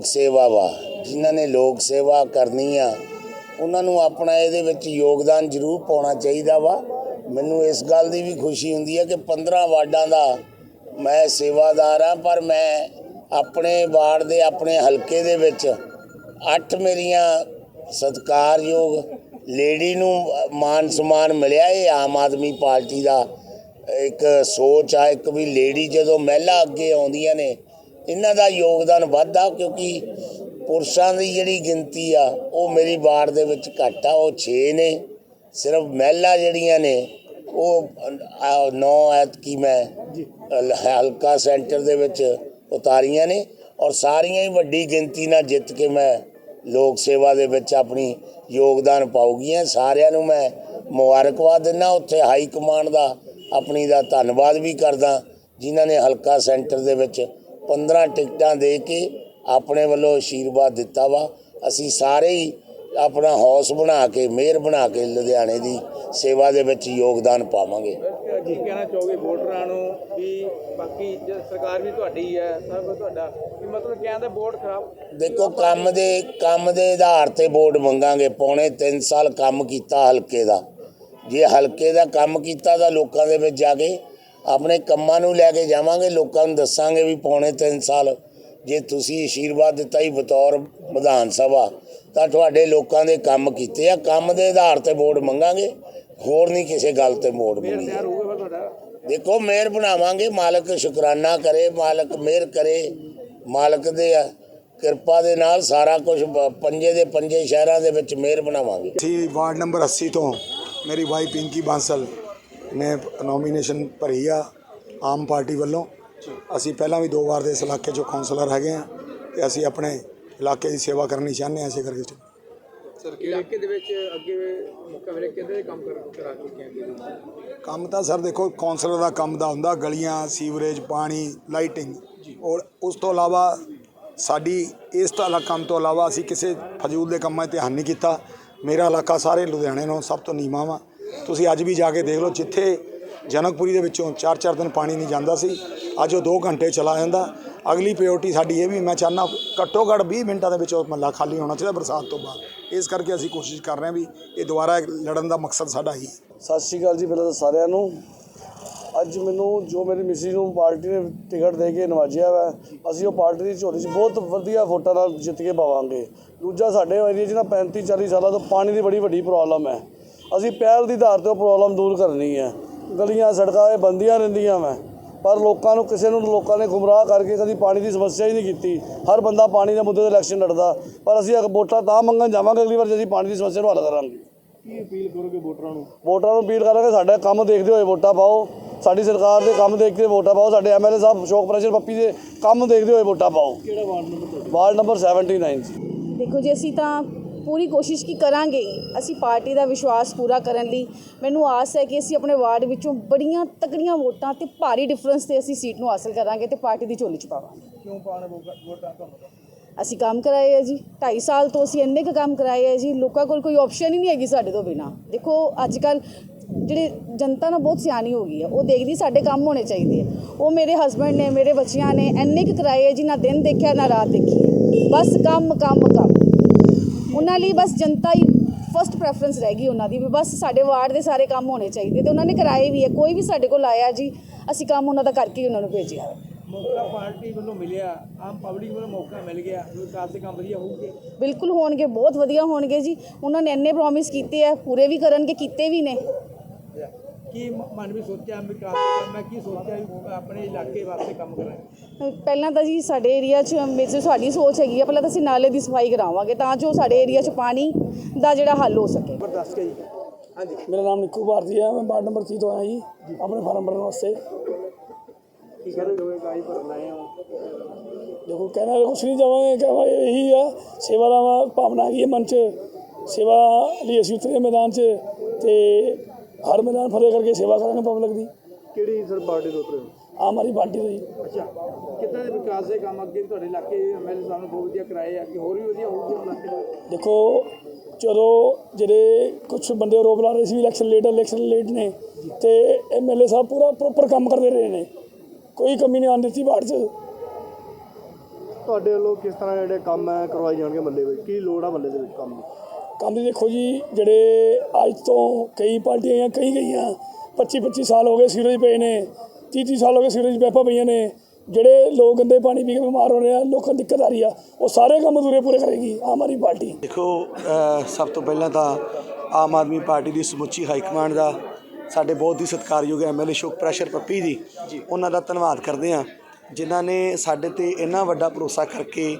ਲੋਕ ਸੇਵਾ ਵਾ, ਜਿਨ੍ਹਾਂ ਨੇ ਲੋਕ ਸੇਵਾ ਕਰਨੀ ਆ, ਉਹਨਾਂ ਨੂੰ ਆਪਣਾ ਇਹਦੇ ਵਿੱਚ ਯੋਗਦਾਨ ਜ਼ਰੂਰ ਪਾਉਣਾ ਚਾਹੀਦਾ ਵਾ। ਮੈਨੂੰ ਇਸ ਗੱਲ ਦੀ ਵੀ ਖੁਸ਼ੀ ਹੁੰਦੀ ਹੈ ਕਿ 15 ਵਾਰਡਾਂ ਦਾ ਮੈਂ ਸੇਵਾਦਾਰ ਆ, ਪਰ ਮੈਂ ਆਪਣੇ ਵਾਰਡ ਦੇ, ਆਪਣੇ ਹਲਕੇ ਦੇ ਵਿੱਚ ਅੱਠ ਮੇਰੀਆਂ ਸਤਿਕਾਰਯੋਗ ਲੇਡੀ ਨੂੰ ਮਾਨ ਸਨਮਾਨ ਮਿਲਿਆ। ਇਹ ਆਮ ਆਦਮੀ ਪਾਰਟੀ ਦਾ ਇੱਕ ਸੋਚ ਆ, ਇੱਕ ਵੀ ਲੇਡੀ ਜਦੋਂ ਮਹਿਲਾ ਅੱਗੇ ਆਉਂਦੀਆਂ ਨੇ ਇਹਨਾਂ ਦਾ ਯੋਗਦਾਨ ਵੱਧਦਾ ਕਿਉਂਕਿ ਪੁਰਸ਼ਾਂ ਦੀ ਜਿਹੜੀ ਗਿਣਤੀ ਆ ਉਹ ਮੇਰੀ ਵਾਰਡ ਦੇ ਵਿੱਚ ਘੱਟ ਆ ਉਹ 6 ਨੇ। ਸਿਰਫ ਮਹਿਲਾ ਜਿਹੜੀਆਂ ਨੇ ਉਹ 9 ਐਤਕੀ ਮੈਂ ਹਲ- ਹਲਕਾ ਸੈਂਟਰ ਦੇ ਵਿੱਚ ਉਤਾਰੀਆਂ ਨੇ ਔਰ ਸਾਰੀਆਂ ਹੀ ਵੱਡੀ ਗਿਣਤੀ ਨਾਲ ਜਿੱਤ ਕੇ ਮੈਂ ਲੋਕ ਸੇਵਾ ਦੇ ਵਿੱਚ ਆਪਣੀ ਯੋਗਦਾਨ ਪਾਉਗੀਆਂ। ਸਾਰਿਆਂ ਨੂੰ ਮੈਂ ਮੁਬਾਰਕਬਾਦ ਦਿੰਦਾ। ਉੱਥੇ ਹਾਈ ਕਮਾਂਡ ਦਾ ਆਪਣੀ ਦਾ ਧੰਨਵਾਦ ਵੀ ਕਰਦਾ ਜਿਨ੍ਹਾਂ ਨੇ ਹਲਕਾ ਸੈਂਟਰ ਦੇ ਵਿੱਚ 15 ਟਿਕਟਾਂ ਦੇ ਕੇ ਆਪਣੇ ਵੱਲੋਂ ਆਸ਼ੀਰਵਾਦ ਦਿੱਤਾ ਵਾ। ਅਸੀਂ ਸਾਰੇ ਹੀ ਆਪਣਾ ਹੌਸ ਬਣਾ ਕੇ ਮਿਹਰ ਬਣਾ ਕੇ ਲੁਧਿਆਣੇ ਦੀ ਸੇਵਾ ਦੇ ਵਿੱਚ ਯੋਗਦਾਨ ਪਾਵਾਂਗੇ। ਕੀ ਕਹਿਣਾ ਚਾਹੋਗੇ ਵੋਟਰਾਂ ਨੂੰ ਵੀ ਬਾਕੀ ਜੇ ਸਰਕਾਰ ਵੀ ਤੁਹਾਡੀ ਹੈ ਸਭ ਕੁਝ ਤੁਹਾਡਾ ਵੀ ਮਤਲਬ ਕਹਿੰਦੇ ਵੋਟ ਖਰਾਬ? ਦੇਖੋ ਕੰਮ ਦੇ ਕੰਮ ਦੇ ਆਧਾਰ ਤੇ ਵੋਟ ਮੰਗਾਂਗੇ। ਪੌਣੇ 3 ਸਾਲ ਕੰਮ ਕੀਤਾ ਹਲਕੇ ਦਾ। ਜੇ ਹਲਕੇ ਦਾ ਕੰਮ ਕੀਤਾ ਤਾਂ ਲੋਕਾਂ ਦੇ ਵਿੱਚ ਜਾ ਕੇ ਆਪਣੇ ਕੰਮਾਂ ਨੂੰ ਲੈ ਕੇ ਜਾਵਾਂਗੇ ਲੋਕਾਂ ਨੂੰ ਦੱਸਾਂਗੇ ਵੀ ਪੌਣੇ 3 ਸਾਲ ਜੇ ਤੁਸੀਂ ਆਸ਼ੀਰਵਾਦ ਦਿੱਤਾ ਹੀ ਬਤੌਰ ਵਿਧਾਨ ਸਭਾ ਤਾਂ ਤੁਹਾਡੇ ਲੋਕਾਂ ਦੇ ਕੰਮ ਕੀਤੇ ਆ। ਕੰਮ ਦੇ ਆਧਾਰ ਤੇ ਵੋਟ ਮੰਗਾਂਗੇ ਹੋਰ ਨਹੀਂ ਕਿਸੇ ਗੱਲ ਤੇ ਵੋਟ ਮੰਗੀ ਤਿਆਰ ਹੋਊਗਾ ਫਿਰ ਤੁਹਾਡਾ? ਦੇਖੋ ਮਿਹਰ ਬਣਾਵਾਂਗੇ ਮਾਲਕ ਸ਼ੁਕਰਾਨਾ ਕਰੇ ਮਾਲਕ ਮਿਹਰ ਕਰੇ ਮਾਲਕ ਦੇ ਕਿਰਪਾ ਦੇ ਨਾਲ ਸਾਰਾ ਕੁਝ ਪੰਜੇ ਦੇ ਪੰਜੇ ਸ਼ਹਿਰਾਂ ਦੇ ਵਿੱਚ ਮਿਹਰ ਬਣਾਵਾਂਗੇ। ਸੀ ਵਾਰਡ ਨੰਬਰ 80 ਤੋਂ ਮੇਰੀ ਵਾਈ ਪਿੰਕੀ ਬਾਂਸਲ। ਨੇ ਨੋਮੀਨੇਸ਼ਨ ਭਰੀ ਆ ਆਮ ਪਾਰਟੀ ਵੱਲੋਂ। ਅਸੀਂ ਪਹਿਲਾਂ ਵੀ ਦੋ ਵਾਰ ਦੇ ਇਸ ਇਲਾਕੇ 'ਚੋਂ ਕਾਉਂਸਲਰ ਹੈਗੇ ਆ ਤੇ ਅਸੀਂ ਆਪਣੇ ਇਲਾਕੇ ਦੀ ਸੇਵਾ ਕਰਨੀ ਚਾਹੁੰਦੇ ਹਾਂ ਇਸੇ ਕਰਕੇ। ਸਰ ਇਲਾਕੇ ਦੇ ਵਿੱਚ ਅੱਗੇ ਮੌਕਾ ਮਿਲੇ ਕਿਹਦੇ ਕੰਮ ਕਰ ਚੁੱਕੇ ਆ ਕੰਮ ਤਾਂ ਸਰ ਦੇਖੋ ਕਾਉਂਸਲਰ ਦਾ ਕੰਮ ਦਾ ਹੁੰਦਾ ਗਲੀਆਂ ਸੀਵਰੇਜ ਪਾਣੀ ਲਾਈਟਿੰਗ ਔਰ ਉਸ ਤੋਂ ਇਲਾਵਾ ਸਾਡੀ ਇਸ ਤੋਂ ਅਲੱਗ ਕੰਮ ਤੋਂ ਇਲਾਵਾ ਅਸੀਂ ਕਿਸੇ ਫਜ਼ੂਲ ਦੇ ਕੰਮਾਂ 'ਤੇ ਧਿਆਨ ਨਹੀਂ ਕੀਤਾ। ਮੇਰਾ ਇਲਾਕਾ ਸਾਰੇ ਲੁਧਿਆਣੇ ਨੂੰ ਸਭ ਤੋਂ ਨੀਵਾਂ ਵਾ। ਤੁਸੀਂ ਅੱਜ ਵੀ ਜਾ ਕੇ ਦੇਖ ਲਓ, ਜਿੱਥੇ ਜਨਕਪੁਰੀ ਦੇ ਵਿੱਚੋਂ 4-4 ਦਿਨ ਪਾਣੀ ਨਹੀਂ ਜਾਂਦਾ ਸੀ, ਅੱਜ ਉਹ 2 ਘੰਟੇ ਚਲਾ ਜਾਂਦਾ। ਅਗਲੀ ਪ੍ਰਾਇੋਰਟੀ ਸਾਡੀ ਇਹ ਵੀ, ਮੈਂ ਚਾਹੁੰਦਾ ਘੱਟੋ ਘੱਟ 20 ਮਿੰਟਾਂ ਦੇ ਵਿੱਚ ਉਹ ਮਹੱਲਾ ਖਾਲੀ ਹੋਣਾ ਚਾਹੀਦਾ ਬਰਸਾਤ ਤੋਂ ਬਾਅਦ। ਇਸ ਕਰਕੇ ਅਸੀਂ ਕੋਸ਼ਿਸ਼ ਕਰ ਰਹੇ ਹਾਂ ਵੀ ਇਹ ਦੁਬਾਰਾ ਲੜਨ ਦਾ ਮਕਸਦ ਸਾਡਾ ਹੀ। ਹੈ ਸਤਿ ਸ਼੍ਰੀ ਅਕਾਲ ਜੀ ਪਹਿਲਾਂ ਤਾਂ ਸਾਰਿਆਂ ਨੂੰ। ਅੱਜ ਮੈਨੂੰ ਜੋ ਮੇਰੀ ਮਿਸੀ ਨੂੰ ਪਾਰਟੀ ਨੇ ਟਿਕਟ ਦੇ ਕੇ ਨਵਾਜਿਆ ਵਾ, ਅਸੀਂ ਉਹ ਪਾਰਟੀ ਦੀ ਝੋਲੀ 'ਚ ਬਹੁਤ ਵਧੀਆ ਵੋਟਾਂ ਨਾਲ ਜਿੱਤ ਕੇ ਪਾਵਾਂਗੇ। ਦੂਜਾ ਸਾਡੇ ਏਰੀਆ 'ਚ ਨਾ 35 40 ਸਾਲਾਂ ਤੋਂ ਪਾਣੀ ਦੀ ਬੜੀ ਵੱਡੀ ਪ੍ਰੋਬਲਮ ਹੈ। ਅਸੀਂ ਪਹਿਲ ਦੀ ਆਧਾਰ ਤੇ ਉਹ ਪ੍ਰੋਬਲਮ ਦੂਰ ਕਰਨੀ ਹੈ ਗਲੀਆਂ ਸੜਕਾਂ ਇਹ ਬੰਦੀਆਂ ਰਹਿੰਦੀਆਂ ਵਾ। ਪਰ ਲੋਕਾਂ ਨੂੰ ਕਿਸੇ ਨੂੰ ਲੋਕਾਂ ਨੇ ਗੁੰਮਰਾਹ ਕਰਕੇ ਕਦੀ ਪਾਣੀ ਦੀ ਸਮੱਸਿਆ ਹੀ ਨਹੀਂ ਕੀਤੀ। ਹਰ ਬੰਦਾ ਪਾਣੀ ਦੇ ਮੁੱਦੇ ਤੇ ਇਲੈਕਸ਼ਨ ਲੜਦਾ। ਪਰ ਅਸੀਂ ਅਗ ਵੋਟਾਂ ਤਾਂ ਮੰਗਣ ਜਾਵਾਂਗੇ ਅਗਲੀ ਵਾਰ ਜੇ ਅਸੀਂ ਪਾਣੀ ਦੀ ਸਮੱਸਿਆ ਨੂੰ ਹੱਲ ਕਰਾਂਗੇ। ਕੀ ਅਪੀਲ ਕਰੋਗੇ ਵੋਟਰਾਂ ਨੂੰ? ਵੋਟਰਾਂ ਨੂੰ ਅਪੀਲ ਕਰਾਂਗੇ ਸਾਡਾ ਕੰਮ ਦੇਖਦੇ ਹੋਏ ਵੋਟਾਂ ਪਾਓ। ਸਾਡੀ ਸਰਕਾਰ ਦੇ ਕੰਮ ਦੇਖ ਕੇ ਵੋਟਾਂ ਪਾਓ। ਸਾਡੇ ਐਮਐਲਏ ਸਾਹਿਬ ਅਸ਼ੋਕ ਪ੍ਰੈਸ਼ਰ ਪੱਪੀ ਦੇ ਕੰਮ ਦੇਖਦੇ ਹੋਏ ਵੋਟਾਂ ਪਾਓ। ਕਿਹੜਾ ਵਾਰਡ ਨੰਬਰ ਵਾਰਡ ਨੰਬਰ 79 ਜੀ। ਦੇਖੋ ਜੀ ਅਸੀਂ ਤਾਂ ਪੂਰੀ ਕੋਸ਼ਿਸ਼ ਕੀ ਕਰਾਂਗੇ। ਅਸੀਂ ਪਾਰਟੀ ਦਾ ਵਿਸ਼ਵਾਸ ਪੂਰਾ ਕਰਨ ਲਈ ਮੈਨੂੰ ਆਸ ਹੈ ਕਿ ਅਸੀਂ ਆਪਣੇ ਵਾਰਡ ਵਿੱਚੋਂ ਬੜੀਆਂ ਤਕੜੀਆਂ ਵੋਟਾਂ ਤੇ ਭਾਰੀ ਡਿਫਰੈਂਸ ਤੇ ਅਸੀਂ ਸੀਟ ਨੂੰ ਹਾਸਲ ਕਰਾਂਗੇ ਤੇ ਪਾਰਟੀ ਦੀ ਝੋਲੀ ਚ ਪਾਵਾਂਗੇ। ਕਿਉਂ ਪਾਣ ਵੋਟਾਂ ਤੁਹਾਨੂੰ ਅਸੀਂ ਕੰਮ ਕਰਾਏ ਹੈ ਜੀ। 2.5 ਸਾਲ ਤੋਂ ਅਸੀਂ ਇੰਨੇ ਕੁ ਕੰਮ ਕਰਾਏ ਹੈ ਜੀ। ਲੋਕਾਂ ਕੋਲ ਕੋਈ ਆਪਸ਼ਨ ਹੀ ਨਹੀਂ ਹੈਗੀ ਸਾਡੇ ਤੋਂ ਬਿਨਾ। ਦੇਖੋ ਅੱਜ ਕੱਲ ਜਿਹੜੇ ਜਨਤਾ ਨਾ ਬਹੁਤ ਸਿਆਣੀ ਹੋ ਗਈ ਹੈ। ਉਹ ਦੇਖਦੀ ਸਾਡੇ ਕੰਮ ਹੋਣੇ ਚਾਹੀਦੇ ਹੈ। ਉਹ ਮੇਰੇ ਹਸਬੰਡ ਨੇ ਮੇਰੇ ਬੱਚਿਆਂ ਨੇ ਇੰਨੇ ਕੁ ਕਰਾਏ ਹੈ ਜੀ ਨਾ ਦਿਨ ਦੇਖਿਆ ਨਾ ਰਾਤ ਦੇਖੀ ਬਸ ਕੰਮ ਕੰਮ ਕੰਮ। ਉਹਨਾਂ ਲਈ ਬਸ ਜਨਤਾ ਹੀ ਫਸਟ ਪ੍ਰੈਫਰੈਂਸ ਰਹਿ ਗਈ ਉਹਨਾਂ ਦੀ ਵੀ ਬਸ ਸਾਡੇ ਵਾਰਡ ਦੇ ਸਾਰੇ ਕੰਮ ਹੋਣੇ ਚਾਹੀਦੇ ਤੇ ਉਹਨਾਂ ਨੇ ਕਰਾਏ ਵੀ ਹੈ ਕੋਈ ਵੀ ਸਾਡੇ ਕੋਲ ਆਇਆ ਜੀ ਅਸੀਂ ਕੰਮ ਉਹਨਾਂ ਦਾ ਕਰਕੇ ਹੀ ਉਹਨਾਂ ਨੂੰ ਭੇਜਿਆ। ਮੌਕਾ ਪਾਰਟੀ ਵੱਲੋਂ ਮਿਲਿਆ ਆਮ ਪਬਲਿਕ ਵੱਲੋਂ ਮੌਕਾ ਮਿਲ ਗਿਆ ਵਿਕਾਸ ਦੇ ਕੰਮ ਵਧੀਆ ਹੋਊਗੇ। ਬਿਲਕੁਲ ਹੋਣਗੇ ਬਹੁਤ ਵਧੀਆ ਹੋਣਗੇ ਜੀ। ਉਹਨਾਂ ਨੇ ਇੰਨੇ ਪ੍ਰੋਮਿਸ ਕੀਤੇ ਆ ਪੂਰੇ ਵੀ ਕਰਨਗੇ ਕੀਤੇ ਵੀ ਨੇ। ਕੀ ਮ- ਮਨ ਵਿੱਚ ਸੋਚਿਆ ਦਾ ਕੰਮ ਹੈ ਕੀ ਸੋਚਿਆ ਵੀ ਆਪਣੇ ਇਲਾਕੇ ਵਾਸਤੇ ਕੰਮ ਕਰਾਂਗੇ ਪਹਿਲਾਂ ਤਾਂ ਜੀ ਸਾਡੇ ਏਰੀਆ 'ਚ ਵਿੱਚ ਸਾਡੀ ਸੋਚ ਹੈਗੀ ਆ ਪਹਿਲਾਂ ਤਾਂ ਅਸੀਂ ਨਾਲੇ ਦੀ ਸਫ਼ਾਈ ਕਰਾਵਾਂਗੇ ਤਾਂ ਜੋ ਸਾਡੇ ਏਰੀਆ 'ਚ ਪਾਣੀ ਦਾ ਜਿਹੜਾ ਹੱਲ ਹੋ ਸਕੇ। ਪਰ ਦੱਸ ਕੇ ਜੀ। ਹਾਂਜੀ। ਮੇਰਾ ਨਾਮ ਨਿੱਕੂ ਭਾਰਤੀ ਹੈ ਮੈਂ ਵਾਰਡ ਨੰਬਰ 30 ਤੋਂ ਆਇਆ ਜੀ ਆਪਣੇ ਫਾਰਮ ਭਰਨ ਵਾਸਤੇ। ਕੀ ਕਰਦੇ ਹੋਏ ਗਾਈ ਭਰਨ ਆਏ ਹੋ? ਦੇਖੋ ਕਹਿਣਾ ਕੁਛ ਨਹੀਂ ਚਾਹਾਂਗੇ ਕਹਾਂ ਇਹੀ ਆ ਸੇਵਾ ਦਾ ਭਾਵਨਾ ਹੈਗੀ ਹੈ ਮਨ 'ਚ। ਸੇਵਾ ਲਈ ਅਸੀਂ ਉਤਰੇ ਮੈਦਾਨ 'ਚ ਤੇ ਹਰ ਮੈਦਾਨ ਫਤਿਹ ਕਰਕੇ ਸੇਵਾ ਕਰਾਂਗੇ ਪਬਲਿਕ ਦੀ। ਕਿਹੜੀ ਸਰ ਪਾਰਟੀ ਤੋਂ ਉਤਰੇ ਹੋ? ਆਮ ਆਦਮੀ ਪਾਰਟੀ ਤੋਂ ਜੀ। ਅੱਛਾ। ਕਿੱਦਾਂ ਦੇ ਵਿਕਾਸ ਦੇ ਕੰਮ ਅੱਗੇ ਤੁਹਾਡੇ ਇਲਾਕੇ ਐਮਐਲਏ ਸਾਹਿਬ ਨੇ ਬਹੁਤ ਵਧੀਆ ਕਰਾਏ ਆ ਕਿ ਹੋਰ ਵੀ ਵਧੀਆ ਹੋਊਗੇ ਇਲਾਕੇ ਦੇ? ਦੇਖੋ ਜਦੋਂ ਜਿਹੜੇ ਕੁਝ ਬੰਦੇ ਆਰੋਪ ਲਾ ਰਹੇ ਸੀ ਇਲੈਕਸ਼ਨ ਲੇਟ ਇਲੈਕਸ਼ਨ ਲੇਟ ਨੇ ਤੇ ਐਮਐਲਏ ਸਾਹਿਬ ਪੂਰਾ ਪ੍ਰੋਪਰ ਕੰਮ ਕਰਦੇ ਰਹੇ ਨੇ। ਕੋਈ ਕਮੀ ਨਹੀਂ ਆਉਣ ਦਿੱਤੀ ਬਾੜ 'ਚ। ਤੁਹਾਡੇ ਵੱਲੋਂ ਕਿਸ ਤਰ੍ਹਾਂ ਜਿਹੜੇ ਕੰਮ ਹੈ ਕਰਵਾਏ ਜਾਣਗੇ ਮੱਲੇ ਵਿੱਚ? ਕੀ ਲੋੜ ਆ ਮੱਲੇ ਦੇ ਵਿੱਚ ਕੰਮ ਦੀ? ਕੰਮ ਦੀ ਦੇਖੋ ਜੀ ਜਿਹੜੇ ਅੱਜ ਤੋਂ ਕਈ ਪਾਰਟੀਆਂ ਜਾਂ ਕਈ ਗਈਆਂ 25 25 ਸਾਲ ਹੋ ਗਏ ਸੀਵਰੇਜ ਪਏ ਨੇ 30 30 ਸਾਲ ਹੋ ਗਏ ਸੀਵਰੇਜ ਪੈਪਾਂ ਪਈਆਂ ਨੇ ਜਿਹੜੇ ਲੋਕ ਗੰਦੇ ਪਾਣੀ ਪੀ ਕੇ ਬਿਮਾਰ ਹੋ ਰਹੇ ਆ ਲੋਕਾਂ ਨੂੰ ਦਿੱਕਤ ਆ ਰਹੀ ਆ ਉਹ ਸਾਰੇ ਕੰਮ ਅਧੂਰੇ ਪੂਰੇ ਕਰੇਗੀ ਆਮ ਆਦਮੀ ਪਾਰਟੀ। ਦੇਖੋ ਸਭ ਤੋਂ ਪਹਿਲਾਂ ਤਾਂ ਆਮ ਆਦਮੀ ਪਾਰਟੀ ਦੀ ਸਮੁੱਚੀ ਹਾਈ ਕਮਾਂਡ ਦਾ ਸਾਡੇ ਬਹੁਤ ਹੀ ਸਤਿਕਾਰਯੋਗ ਐਮਐਲਏ ਸ਼ੋਕ ਪ੍ਰੈਸ਼ਰ ਪੱਪੀ ਜੀ। ਉਹਨਾਂ ਦਾ ਧੰਨਵਾਦ ਕਰਦੇ ਹਾਂ। ਜਿਨ੍ਹਾਂ ਨੇ ਸਾਡੇ ਤੇ ਇੰਨਾ ਵੱਡਾ ਭਰੋਸਾ ਕਰਕੇ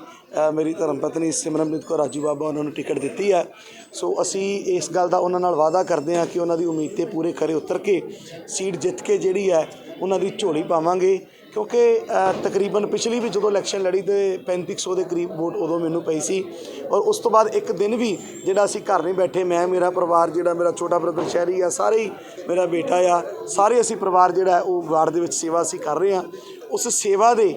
ਮੇਰੀ ਧਰਮ ਪਤਨੀ ਸਿਮਰਨਪ੍ਰੀਤ ਕੌਰ ਰਾਜੂ ਬਾਬਾ ਉਹਨਾਂ ਨੂੰ ਟਿਕਟ ਦਿੱਤੀ ਹੈ ਸੋ ਅਸੀਂ ਇਸ ਗੱਲ ਦਾ ਉਹਨਾਂ ਨਾਲ ਵਾਅਦਾ ਕਰਦੇ ਹਾਂ ਕਿ ਉਹਨਾਂ ਦੀ ਉਮੀਦ ਤੇ ਪੂਰੇ ਖਰੇ ਉਤਰ ਕੇ ਸੀਟ ਜਿੱਤ ਕੇ ਜਿਹੜੀ ਹੈ, ਉਹਨਾਂ ਦੀ ਝੋਲੀ ਪਾਵਾਂਗੇ। ਕਿਉਂਕਿ ਤਕਰੀਬਨ ਪਿਛਲੀ ਵੀ ਜਦੋਂ ਇਲੈਕਸ਼ਨ ਲੜੀ ਤੇ 3500 ਦੇ ਕਰੀਬ ਵੋਟ ਉਦੋਂ ਮੈਨੂੰ ਪਈ ਸੀ। ਔਰ ਉਸ ਤੋਂ ਬਾਅਦ ਇੱਕ ਦਿਨ ਵੀ ਜਿਹੜਾ ਅਸੀਂ ਘਰ ਨਹੀਂ ਬੈਠੇ, ਮੈਂ, ਮੇਰਾ ਪਰਿਵਾਰ ਜਿਹੜਾ ਮੇਰਾ ਛੋਟਾ ਬ੍ਰਦਰ ਸ਼ਹਿਰੀ ਆ, ਸਾਰੇ ਹੀ ਮੇਰਾ ਬੇਟਾ ਆ, ਸਾਰੇ ਅਸੀਂ ਪਰਿਵਾਰ ਜਿਹੜਾ ਉਹ ਵਾਰਡ ਦੇ ਵਿੱਚ ਸੇਵਾ ਅਸੀਂ ਕਰ ਰਹੇ ਹਾਂ। ਉਸ ਸੇਵਾ ਦੇ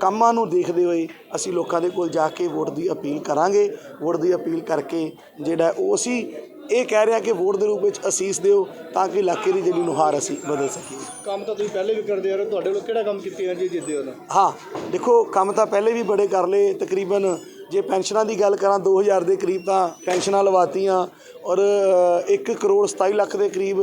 ਕੰਮਾਂ ਨੂੰ ਦੇਖਦੇ ਹੋਏ ਅਸੀਂ ਲੋਕਾਂ ਦੇ ਕੋਲ ਜਾ ਕੇ ਵੋਟ ਦੀ ਅਪੀਲ ਕਰਾਂਗੇ। ਵੋਟ ਦੀ ਅਪੀਲ ਕਰਕੇ ਜਿਹੜਾ ਉਹ ਅਸੀਂ ਇਹ ਕਹਿ ਰਿਹਾ ਕਿ ਵੋਟ ਦੇ ਰੂਪ ਵਿੱਚ ਅਸੀਸ ਦਿਓ ਤਾਂ ਕਿ ਇਲਾਕੇ ਦੀ ਜਿਹੜੀ ਨੁਹਾਰ ਅਸੀਂ ਬਦਲ ਸਕੀਏ। ਕੰਮ ਤਾਂ ਤੁਸੀਂ ਪਹਿਲੇ ਵੀ ਕਰਦੇ ਆ ਰਹੇ ਹੋ ਤੁਹਾਡੇ ਵੱਲੋਂ ਕਿਹੜਾ ਕੰਮ ਕੀਤੇ ਆ ਜੀ ਜਿੱਦੇ ਉਹਨਾਂ ਹਾਂ ਦੇਖੋ ਕੰਮ ਤਾਂ ਪਹਿਲੇ ਵੀ ਬੜੇ ਕਰ ਲਏ ਤਕਰੀਬਨ ਜੇ ਪੈਨਸ਼ਨਾਂ ਦੀ ਗੱਲ ਕਰਾਂ 2000 ਦੇ ਕਰੀਬ ਤਾਂ ਪੈਨਸ਼ਨਾਂ ਲਵਾਤੀਆਂ ਔਰ 1 ਕਰੋੜ 27 ਲੱਖ ਦੇ ਕਰੀਬ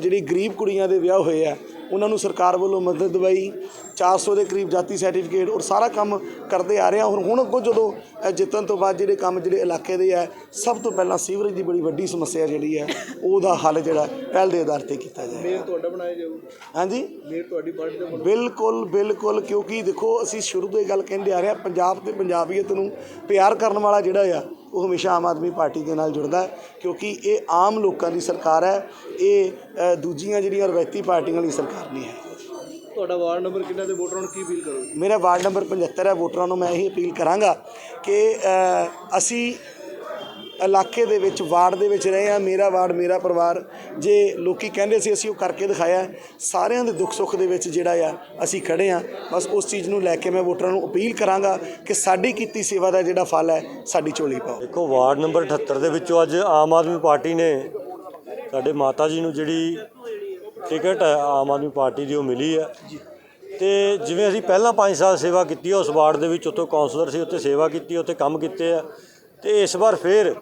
ਜਿਹੜੀ ਗਰੀਬ ਕੁੜੀਆਂ ਦੇ ਵਿਆਹ ਹੋਏ ਆ ਉਹਨਾਂ ਨੂੰ ਸਰਕਾਰ ਵੱਲੋਂ ਮਦਦ ਦਵਾਈ 400 ਦੇ ਕਰੀਬ ਜਾਤੀ ਸਰਟੀਫਿਕੇਟ ਔਰ ਸਾਰਾ ਕੰਮ ਕਰਦੇ ਆ ਰਹੇ। ਆ ਹੁਣ ਹੁਣ ਅੱਗੋਂ ਜਦੋਂ ਅ, ਜਿੱਤਣ ਤੋਂ ਬਾਅਦ ਜਿਹੜੇ ਕੰਮ ਜਿਹੜੇ ਇਲਾਕੇ ਦੇ ਆ ਸਭ ਤੋਂ ਪਹਿਲਾਂ ਸੀਵਰੇਜ ਦੀ ਬੜੀ ਵੱਡੀ ਸਮੱਸਿਆ ਜਿਹੜੀ ਹੈ ਉਹਦਾ ਹੱਲ ਜਿਹੜਾ ਪਹਿਲ ਦੇ ਆਧਾਰ ਤੇ ਕੀਤਾ ਜਾਏ ਮੇਰ ਤੁਹਾਡਾ ਬਣਾਇਆ ਜਾਊ। ਹਾਂਜੀ? ਮੇਰ ਤੁਹਾਡੀ ਪਾਰਟੀ ਦੇ ਬਿਲਕੁਲ ਬਿਲਕੁਲ ਕਿਉਂਕਿ ਦੇਖੋ ਅਸੀਂ ਸ਼ੁਰੂ ਤੋਂ ਇਹ ਗੱਲ ਕਹਿੰਦੇ ਆ ਰਹੇ ਹਾਂ ਪੰਜਾਬ ਤੇ ਪੰਜਾਬੀਅਤ ਨੂੰ ਪਿਆਰ ਕਰਨ ਵਾਲਾ ਜਿਹੜਾ ਆ ਉਹ ਹਮੇਸ਼ਾ ਆਮ ਆਦਮੀ ਪਾਰਟੀ ਦੇ ਨਾਲ ਜੁੜਦਾ ਕਿਉਂਕਿ ਇਹ ਆਮ ਲੋਕਾਂ ਦੀ ਸਰਕਾਰ ਹੈ ਇਹ ਦੂਜੀਆਂ ਜਿਹੜੀਆਂ ਰਵਾਇਤੀ ਪਾਰਟੀਆਂ ਦੀ ਸਰਕਾਰ ਨਹੀਂ ਹੈ। ਤੁਹਾਡਾ ਵਾਰਡ ਨੰਬਰ ਕਿੰਨਾ ਤੇ ਵੋਟਰਾਂ ਨੂੰ ਕੀ ਅਪੀਲ ਕਰੋਗੇ? ਮੇਰਾ ਵਾਰਡ ਨੰਬਰ 75 ਹੈ ਵੋਟਰਾਂ ਨੂੰ ਮੈਂ ਇਹੀ ਅਪੀਲ ਕਰਾਂਗਾ ਕਿ ਅਸੀਂ ਇਲਾਕੇ ਦੇ ਵਿੱਚ, ਵਾਰਡ ਦੇ ਵਿੱਚ ਰਹੇ ਆ ਮੇਰਾ ਵਾਰਡ, ਮੇਰਾ ਪਰਿਵਾਰ। ਜੇ ਲੋਕੀ ਕਹਿੰਦੇ ਸੀ, ਅਸੀਂ ਉਹ ਕਰਕੇ ਦਿਖਾਇਆ ਸਾਰਿਆਂ ਦੇ ਦੁੱਖ ਸੁੱਖ ਦੇ ਵਿੱਚ ਜਿਹੜਾ ਆ, ਅਸੀਂ ਖੜੇ ਆ ਬਸ ਉਸ ਚੀਜ਼ ਨੂੰ ਲੈ ਕੇ ਮੈਂ ਵੋਟਰਾਂ ਨੂੰ ਅਪੀਲ ਕਰਾਂਗਾ ਕਿ ਸਾਡੀ ਕੀਤੀ ਸੇਵਾ ਦਾ ਜਿਹੜਾ ਫਲ ਹੈ, ਸਾਡੀ ਝੋਲੀ ਪਾਓ। ਦੇਖੋ, ਵਾਰਡ ਨੰਬਰ 78 ਦੇ ਵਿੱਚੋਂ ਅੱਜ ਆਮ ਆਦਮੀ ਪਾਰਟੀ ਨੇ ਸਾਡੇ ਮਾਤਾ ਜੀ ਨੂੰ ਜਿਹੜੀ ਟਿਕਟ ਹੈ, ਆਮ ਆਦਮੀ ਪਾਰਟੀ ਦੀ ਉਹ ਮਿਲੀ ਹੈ। ਤੇ ਜਿਵੇਂ ਅਸੀਂ ਪਹਿਲਾਂ 5 ਸਾਲ ਸੇਵਾ ਕੀਤੀ ਹੈ, ਉਸ ਵਾਰਡ ਦੇ ਵਿੱਚ ਉੱਥੋਂ ਕਾਉਂਸਲਰ ਸੀ, ਉੱਥੇ ਸੇਵਾ ਕੀਤੀ, ਉੱਥੇ ਕੰਮ ਕੀਤੇ ਆ। ਤੇ ਇਸ ਵਾਰ ਫੇਰ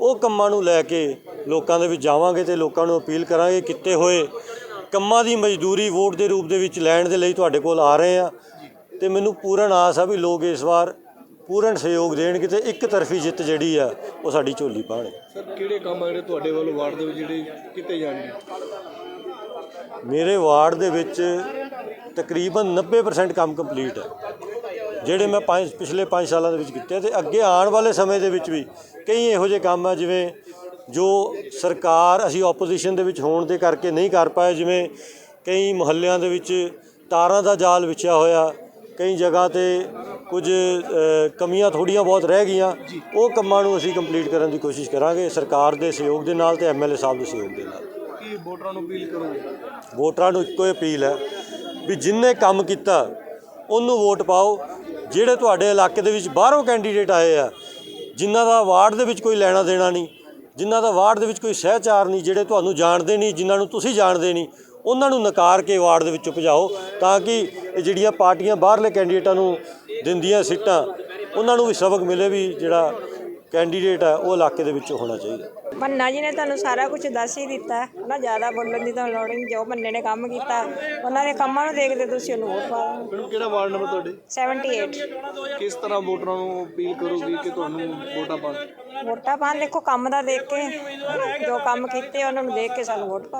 ਉਹ ਕੰਮਾਂ ਨੂੰ ਲੈ ਕੇ ਲੋਕਾਂ ਦੇ ਵਿੱਚ ਜਾਵਾਂਗੇ ਤੇ ਲੋਕਾਂ ਨੂੰ ਅਪੀਲ ਕਰਾਂਗੇ ਕੀਤੇ ਹੋਏ ਕੰਮਾਂ ਦੀ ਮਜ਼ਦੂਰੀ ਵੋਟ ਦੇ ਰੂਪ ਦੇ ਵਿੱਚ ਲੈਣ ਦੇ ਲਈ ਤੁਹਾਡੇ ਕੋਲ ਆ ਰਹੇ ਆ ਤੇ ਮੈਨੂੰ ਪੂਰਨ ਆਸ ਆ ਵੀ ਲੋਕ ਇਸ ਵਾਰ ਪੂਰਨ ਸਹਿਯੋਗ ਦੇਣਗੇ ਤੇ ਇੱਕ ਤਰਫੀ ਜਿੱਤ ਜਿਹੜੀ ਆ ਉਹ ਸਾਡੀ ਝੋਲੀ ਪਾਣਗੇ ਸਰ ਕਿਹੜੇ ਕੰਮ ਆ ਜਿਹੜੇ ਤੁਹਾਡੇ ਵੱਲੋਂ ਵਾਰਡ ਦੇ ਵਿੱਚ ਜਿਹੜੇ ਕੀਤੇ ਜਾਣਗੇ? ਮੇਰੇ ਵਾਰਡ ਦੇ ਵਿੱਚ ਤਕਰੀਬਨ 90% ਕੰਮ ਕੰਪਲੀਟ ਹੈ ਜਿਹੜੇ ਮੈਂ ਪੰਜ ਪਿਛਲੇ 5 ਸਾਲਾਂ ਦੇ ਵਿੱਚ ਕੀਤੇ ਤੇ ਅੱਗੇ ਆਉਣ ਵਾਲੇ ਸਮੇਂ ਦੇ ਵਿੱਚ ਵੀ ਕਈ ਇਹੋ ਜਿਹੇ ਕੰਮ ਆ ਜਿਵੇਂ ਜੋ ਸਰਕਾਰ ਅਸੀਂ ਆਪੋਜੀਸ਼ਨ ਦੇ ਵਿੱਚ ਹੋਣ ਦੇ ਕਰਕੇ ਨਹੀਂ ਕਰ ਪਾਏ ਜਿਵੇਂ ਕਈ ਮੁਹੱਲਿਆਂ ਦੇ ਵਿੱਚ ਤਾਰਾਂ ਦਾ ਜਾਲ ਵਿਛਿਆ ਹੋਇਆ ਕਈ ਜਗ੍ਹਾ ਤੇ ਕੁਝ ਕਮੀਆਂ ਥੋੜੀਆਂ ਬਹੁਤ ਰਹਿ ਗਈਆਂ ਉਹ ਕੰਮਾਂ ਨੂੰ ਅਸੀਂ ਕੰਪਲੀਟ ਕਰਨ ਦੀ ਕੋਸ਼ਿਸ਼ ਕਰਾਂਗੇ ਸਰਕਾਰ ਦੇ ਸਹਿਯੋਗ ਦੇ ਨਾਲ ਤੇ ਐਮਐਲਏ ਸਾਹਿਬ ਦੇ ਸਹਿਯੋਗ ਦੇ ਨਾਲ। ਕੀ ਵੋਟਰਾਂ ਨੂੰ ਅਪੀਲ ਕਰੋਗੇ? ਵੋਟਰਾਂ ਨੂੰ ਇੱਕੋ ਹੀ ਅਪੀਲ ਹੈ ਵੀ ਜਿੰਨੇ ਕੰਮ ਕੀਤਾ ਉਹਨੂੰ ਵੋਟ ਪਾਓ ਜਿਹੜੇ ਤੁਹਾਡੇ ਇਲਾਕੇ ਦੇ ਵਿੱਚ ਬਾਹਰੋਂ ਕੈਂਡੀਡੇਟ ਆਏ ਆ, ਜਿਨ੍ਹਾਂ ਦਾ ਵਾਰਡ ਦੇ ਵਿੱਚ ਕੋਈ ਲੈਣਾ ਦੇਣਾ ਨਹੀਂ, ਜਿਨ੍ਹਾਂ ਦਾ ਵਾਰਡ ਦੇ ਵਿੱਚ ਕੋਈ ਸਹਿਚਾਰ ਨਹੀਂ, ਜਿਹੜੇ ਤੁਹਾਨੂੰ ਜਾਣਦੇ ਨਹੀਂ, ਜਿਨ੍ਹਾਂ ਨੂੰ ਤੁਸੀਂ ਜਾਣਦੇ ਨਹੀਂ, ਉਹਨਾਂ ਨੂੰ ਨਕਾਰ ਕੇ ਵਾਰਡ ਦੇ ਵਿੱਚੋਂ ਭਜਾਓ ਤਾਂ ਕਿ ਇਹ ਜਿਹੜੀਆਂ ਪਾਰਟੀਆਂ ਬਾਹਰਲੇ ਕੈਂਡੀਡੇਟਾਂ ਨੂੰ ਦਿੰਦੀਆਂ ਸੀਟਾਂ, ਉਹਨਾਂ ਨੂੰ ਵੀ ਸਬਕ ਮਿਲੇ ਵੀ ਜਿਹੜਾ ਕੈਂਡੀਡੇਟ ਹੈ ਉਹ ਇਲਾਕੇ ਦੇ ਵਿੱਚ ਹੋਣਾ ਚਾਹੀਦਾ। ਮੰਨਾ ਜੀ ਨੇ ਤੁਹਾਨੂੰ ਸਾਰਾ ਕੁਝ ਦੱਸ ਹੀ ਦਿੱਤਾ। ਹੈ ਨਾ ਜ਼ਿਆਦਾ ਬੋਲਣ ਦੀ ਤਾਂ ਲੋੜ ਨਹੀਂ ਜੋ ਮੰਨੇ ਨੇ ਕੰਮ ਕੀਤਾ ਉਹਨਾਂ ਦੇ ਕੰਮਾਂ ਨੂੰ ਦੇਖਦੇ ਤੁਸੀਂ ਉਹਨੂੰ ਵੋਟ ਪਾ ਦਿਓ। ਕਿਹੜਾ ਵਾਰਡ ਨੰਬਰ ਤੁਹਾਡੇ? 78 ਕਿਸ ਤਰ੍ਹਾਂ ਵੋਟਰਾਂ ਨੂੰ ਅਪੀਲ ਕਰੋਗੇ ਕਿ ਤੁਹਾਨੂੰ ਵੋਟਾਂ ਪਾਣ ਵੋਟਾਂ ਪਾਉਣ ਦੇਖੋ ਕੰਮ ਦਾ ਦੇਖ ਕੇ ਜੋ ਕੰਮ ਕੀਤੇ ਉਹਨਾਂ ਨੂੰ ਦੇਖ ਕੇ ਸਾਨੂੰ ਵੋਟ ਪਾ